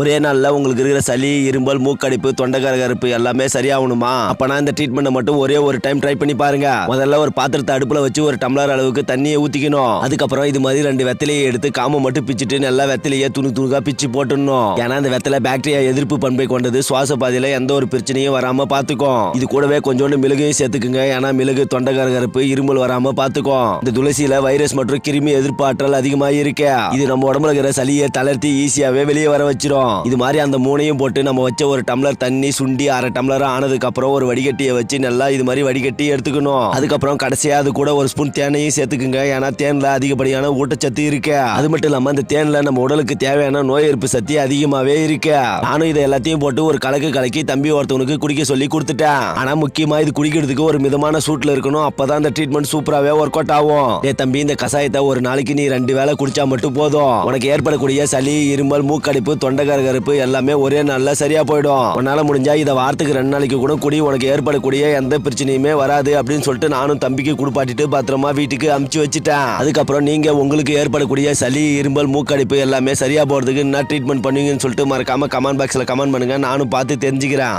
ஒரே நாளில் உங்களுக்கு இருக்கிற சளி இரும்பல் மூக்கடிப்பு தொண்டைக்கரகரப்பு எல்லாமே சரியாகணுமா? அப்போனா இந்த ட்ரீட்மெண்ட்டை மட்டும் ஒரே ஒரு டைம் ட்ரை பண்ணி பாருங்க. முதல்ல ஒரு பாத்திரத்தை அடுப்பில் வச்சு ஒரு டம்ளர் அளவுக்கு தண்ணியை ஊற்றிக்கணும் அதுக்கப்புறம் இது மாதிரி ரெண்டு வெத்தலையை எடுத்து காம மட்டும் பிச்சுட்டு நல்லா வெத்தலையை துணி துணுக்காக பிச்சு போட்டுடணும். ஏன்னா அந்த வெத்தலை பாக்டீரியா எதிர்ப்பு பண்பை கொண்டது. சுவாச பாதையில் எந்த ஒரு பிரச்சனையும் வராமல் பார்த்துக்கும் இது கூடவே கொஞ்சோண்டு மிளகையும் சேர்த்துக்குங்க. ஏன்னா மிளகு தொண்டைக்கரகரப்பு இருமல் வராமல் பார்த்துக்கும் இந்த துளசியில் வைரஸ் மற்றும் கிருமி எதிர்ப்பாற்றல் அதிகமாக இருக்கு இது நம்ம உடம்புல இருக்கிற சளியை தளர்த்தி ஈஸியாகவே வெளியே வர வச்சிரும் இது மாதிரி அந்த மூணையும் போட்டு நம்ம வச்ச ஒரு டம்ளர் தண்ணி சுண்டி அரை டம்ளர் ஆனதுக்கு அப்புறம் ஒரு வடிகட்டியை வச்சு நல்லா இது மாதிரி வடிகட்டி எடுத்துக்கணும். அதுக்கப்புறம் கடைசியா அது கூட ஒரு ஸ்பூன் தேனையும் சேர்த்துக்குங்க. ஏன்னா தேன்ல அதிகப்படியான ஊட்டச்சத்து இருக்கு. அது மட்டும் இல்லாம அந்த தேன்ல நம்ம உடலுக்கு தேவையான நோய் எதிர்ப்பு சக்தி அதிகமாவே இருக்கு. நானும் இதை எல்லாத்தையும் போட்டு ஒரு கலக்கு கலக்கி தம்பி ஒருத்தவனுக்கு குடிக்க சொல்லி கொடுத்துட்டேன். ஆனா முக்கியமா இது குடிக்கிறதுக்கு ஒரு மிதமான சூட்ல இருக்கணும். அப்பதான் அந்த ட்ரீட்மெண்ட் சூப்பராகவே ஒர்க் அவுட் ஆகும். ஏ தம்பி இந்த கசாயத்தை ஒரு நாளைக்கு நீ ரெண்டு வேளை குடிச்சா மட்டும் போதும். உனக்கு ஏற்படக்கூடிய சளி இருமல் மூக்கடிப்பு தொண்டைக்கரகரப்பு எல்லாமே ஒரே நாளில் சரியா போயிடும். உன்னால முடிஞ்சா இதை வாரத்துக்கு ரெண்டு நாளைக்கு கூட குடி உனக்கு ஏற்படக்கூடிய எந்த பிரச்சனையுமே வராது அப்படின்னு சொல்லிட்டு நானும் தம்பிக்கு குடுப்பாட்டிட்டு பத்திரமா வீட்டுக்கு அமுச்சு வச்சுட்டேன். அதுக்கப்புறம் நீங்க உங்களுக்கு ஏற்படக்கூடிய சளி இருமல் மூக்கடிப்பு எல்லாமே சரியா போறதுக்கு என்ன ட்ரீட்மெண்ட் பண்ணுவீங்கன்னு சொல்லிட்டு மறக்காம கமெண்ட் பாக்ஸ்ல கமெண்ட் பண்ணுங்க. நானும் பார்த்து தெரிஞ்சுக்கிறேன்.